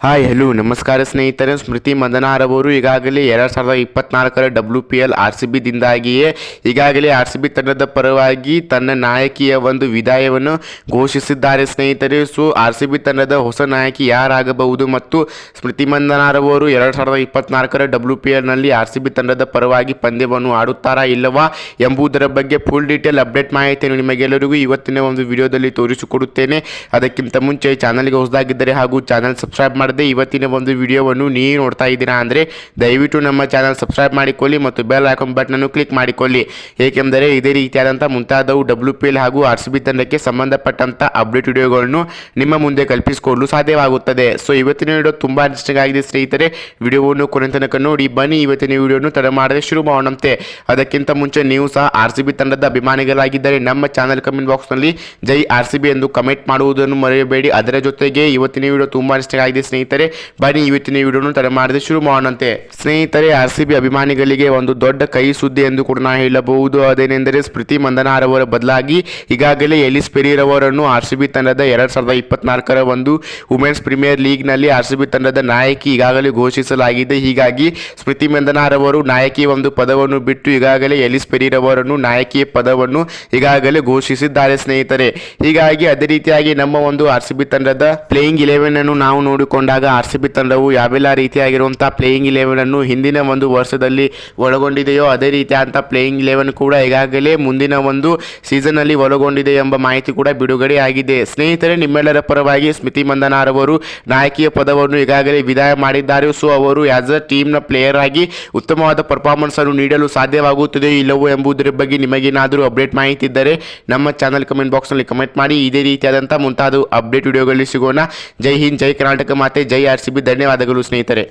Hi hello ನಮಸ್ಕಾರ ಸ್ನೇಹಿತರೆ, ಸ್ಮೃತಿ ಮಂದನಾರವರು ಈಗಾಗಲೇ ಎರಡು ಸಾವಿರದ ಇಪ್ಪತ್ನಾಲ್ಕರ W P L R C ಬಿದಿಂದಾಗಿಯೇ ಈಗಾಗಲೇ ಆರ್ ಸಿ ಬಿ ತಂಡದ ಪರವಾಗಿ ತನ್ನ ನಾಯಕಿಯ ಒಂದು ವಿದಾಯವನ್ನು ಘೋಷಿಸಿದ್ದಾರೆ ಸ್ನೇಹಿತರೆ. ಸೊ ಆರ್ ಸಿ ಬಿ ತಂಡದ ಹೊಸ ನಾಯಕಿ ಯಾರಾಗಬಹುದು ಮತ್ತು ಸ್ಮೃತಿ ಮಂದನಾರವರು ಎರಡು ಸಾವಿರದ ಇಪ್ಪತ್ನಾಲ್ಕರ ಡಬ್ಲ್ಯೂ ಪಿ ಎಲ್ನಲ್ಲಿ ಆರ್ ಸಿ ಬಿ ತಂಡದ ಪರವಾಗಿ ಪಂದ್ಯವನ್ನು ಆಡುತ್ತಾರಾ ಇಲ್ಲವಾ ಎಂಬುದರ ಬಗ್ಗೆ ಫುಲ್ ಡೀಟೇಲ್ ಅಪ್ಡೇಟ್ ಮಾಹಿತಿಯನ್ನು ನಿಮಗೆಲ್ಲರಿಗೂ ಇವತ್ತಿನ ಒಂದು ವಿಡಿಯೋದಲ್ಲಿ ತೋರಿಸಿಕೊಡುತ್ತೇನೆ. ಅದಕ್ಕಿಂತ ಮುಂಚೆ ಚಾನಲ್ಗೆ ಹೊಸದಾಗಿದ್ದರೆ ಹಾಗೂ ಚಾನಲ್ ಸಬ್ಸ್ಕ್ರೈಬ್ ಮಾಡದೆ ಇವತ್ತಿನ ಒಂದು ವಿಡಿಯೋವನ್ನು ನೀವು ನೋಡ್ತಾ ಇದ್ದೀರಾ ಅಂದರೆ ದಯವಿಟ್ಟು ನಮ್ಮ ಚಾನಲ್ ಸಬ್ಸ್ಕ್ರೈಬ್ ಮಾಡಿಕೊಳ್ಳಿ ಮತ್ತು ಬೆಲ್ ಐಕಾನ್ ಬಟನನ್ನು ಕ್ಲಿಕ್ ಮಾಡಿಕೊಳ್ಳಿ. ಏಕೆಂದರೆ ಇದೇ ರೀತಿಯಾದಂಥ ಮುಂತಾದವು ಡಬ್ಲ್ಯೂ ಪಿ ಎಲ್ ಹಾಗೂ ಆರ್ ಸಿ ಬಿ ತಂಡಕ್ಕೆ ಸಂಬಂಧಪಟ್ಟಂಥ ಅಪ್ಡೇಟ್ ವಿಡಿಯೋಗಳನ್ನು ನಿಮ್ಮ ಮುಂದೆ ಕಲ್ಪಿಸಿಕೊಳ್ಳಲು ಸಾಧ್ಯವಾಗುತ್ತದೆ. ಸೊ ಇವತ್ತಿನ ವಿಡಿಯೋ ತುಂಬ ಇಂಟ್ರೆಸ್ಟಿಂಗ್ ಆಗಿದೆ ಸ್ನೇಹಿತರೆ. ವಿಡಿಯೋವನ್ನು ಕೊನೆ ತನಕ ನೋಡಿ ಬನ್ನಿ. ಇವತ್ತಿನ ವಿಡಿಯೋನು ತಡ ಮಾಡದೆ ಶುರು ಮಾಡೋಣಂತೆ. ಅದಕ್ಕಿಂತ ಮುಂಚೆ ನೀವು ಸಹ ಆರ್ ಸಿ ಬಿ ತಂಡದ ಅಭಿಮಾನಿಗಳಾಗಿದ್ದರೆ ನಮ್ಮ ಚಾನಲ್ ಕಮೆಂಟ್ ಬಾಕ್ಸ್ನಲ್ಲಿ ಜೈ ಆರ್ ಸಿ ಬಿ ಎಂದು ಕಮೆಂಟ್ ಮಾಡುವುದನ್ನು ಮರೆಯಬೇಡಿ. ಅದರ ಜೊತೆಗೆ ಇವತ್ತಿನ ವಿಡಿಯೋ ತುಂಬಾ ಇಂಟ್ರೆಸ್ಟಿಂಗ್ ಆಗಿದೆ ಸ್ನೇಹಿತರೆ. ಬನ್ನಿ ಇವತ್ತಿನ ವಿಡಿಯೋನು ತಡೆ ಮಾಡದೆ ಶುರು ಮಾಡೋಣಂತೆ. ಸ್ನೇಹಿತರೆ, ಆರ್ ಅಭಿಮಾನಿಗಳಿಗೆ ಒಂದು ದೊಡ್ಡ ಕೈ ಸುದ್ದಿ ಎಂದು ಕೂಡ ನಾ ಹೇಳಬಹುದು. ಅದೇನೆಂದರೆ, ಸ್ಮೃತಿ ಮಂದನಾರವರ ಬದಲಾಗಿ ಈಗಾಗಲೇ ಎಲಿಸ್ ಪೆರೀರವರನ್ನು ಆರ್ ಸಿ ಬಿ ತಂಡದ ಎರಡ್ ಸಾವಿರದ ಇಪ್ಪತ್ನಾಲ್ಕರ ಒಂದು ವುಮೆನ್ಸ್ ಪ್ರೀಮಿಯರ್ ಲೀಗ್ನಲ್ಲಿ ಆರ್ ಸಿ ಬಿ ತಂಡದ ನಾಯಕಿ ಈಗಾಗಲೇ ಘೋಷಿಸಲಾಗಿದೆ. ಹೀಗಾಗಿ, ಸ್ಮೃತಿ ಮಂದನಾರವರು ನಾಯಕಿ ಒಂದು ಪದವನ್ನು ಬಿಟ್ಟು ಈಗಾಗಲೇ ಎಲಿಸ್ ಪೆರೀರವರನ್ನು ನಾಯಕಿಯ ಪದವನ್ನು ಈಗಾಗಲೇ ಘೋಷಿಸಿದ್ದಾರೆ ಸ್ನೇಹಿತರೆ. ಹೀಗಾಗಿ, ಅದೇ ರೀತಿಯಾಗಿ ನಮ್ಮ ಒಂದು ಆರ್ ತಂಡದ ಪ್ಲೇಯಿಂಗ್ ಇಲೆವೆನ್ ಅನ್ನು ನಾವು ನೋಡಿಕೊಂಡಾಗ ಆರ್ ಸಿ ಬಿ ತಂಡವು ಯಾವೆಲ್ಲ ರೀತಿಯಾಗಿರುವಂಥ ಪ್ಲೇಯಿಂಗ್ ಇಲೆವೆನ್ ಅನ್ನು ಹಿಂದಿನ ಒಂದು ವರ್ಷದಲ್ಲಿ ಒಳಗೊಂಡಿದೆಯೋ ಅದೇ ರೀತಿಯಾದಂಥ ಪ್ಲೇಯಿಂಗ್ ಇಲೆವೆನ್ ಕೂಡ ಈಗಾಗಲೇ ಮುಂದಿನ ಒಂದು ಸೀಸನ್ ಅಲ್ಲಿ ಒಳಗೊಂಡಿದೆ ಎಂಬ ಮಾಹಿತಿ ಕೂಡ ಬಿಡುಗಡೆ ಆಗಿದೆ. ಸ್ನೇಹಿತರೆ, ನಿಮ್ಮೆಲ್ಲರ ಪರವಾಗಿ ಸ್ಮಿತಿ ಮಂದನಾರವರು ನಾಯಕಿಯ ಪದವನ್ನು ಈಗಾಗಲೇ ವಿದಾಯ ಮಾಡಿದ್ದಾರೆ. ಸೊ, ಅವರು ಆಸ್ ಅ ಟೀಮ್ನ ಪ್ಲೇಯರ್ ಆಗಿ ಉತ್ತಮವಾದ ಪರ್ಫಾರ್ಮೆನ್ಸ್ ಅನ್ನು ನೀಡಲು ಸಾಧ್ಯವಾಗುತ್ತದೆಯೋ ಇಲ್ಲವೋ ಎಂಬುದರ ಬಗ್ಗೆ ನಿಮಗೇನಾದರೂ ಅಪ್ಡೇಟ್ ಮಾಹಿತಿ ಇದ್ದರೆ ನಮ್ಮ ಚಾನಲ್ ಕಮೆಂಟ್ ಬಾಕ್ಸ್ನಲ್ಲಿ ಕಮೆಂಟ್ ಮಾಡಿ. ಇದೇ ರೀತಿಯಾದಂಥ ಮುಂತಾದ ಅಪ್ಡೇಟ್ ವಿಡಿಯೋಗಳಲ್ಲಿ ಸಿಗೋಣ. ಜೈ ಹಿಂದ್, ಜೈ ಕರ್ನಾಟಕ ಮಾತೆ ಜೈ ಆರ್ ಸಿ ಬಿ. ಧನ್ಯವಾದಗಳು ಸ್ನೇಹಿತರೆ.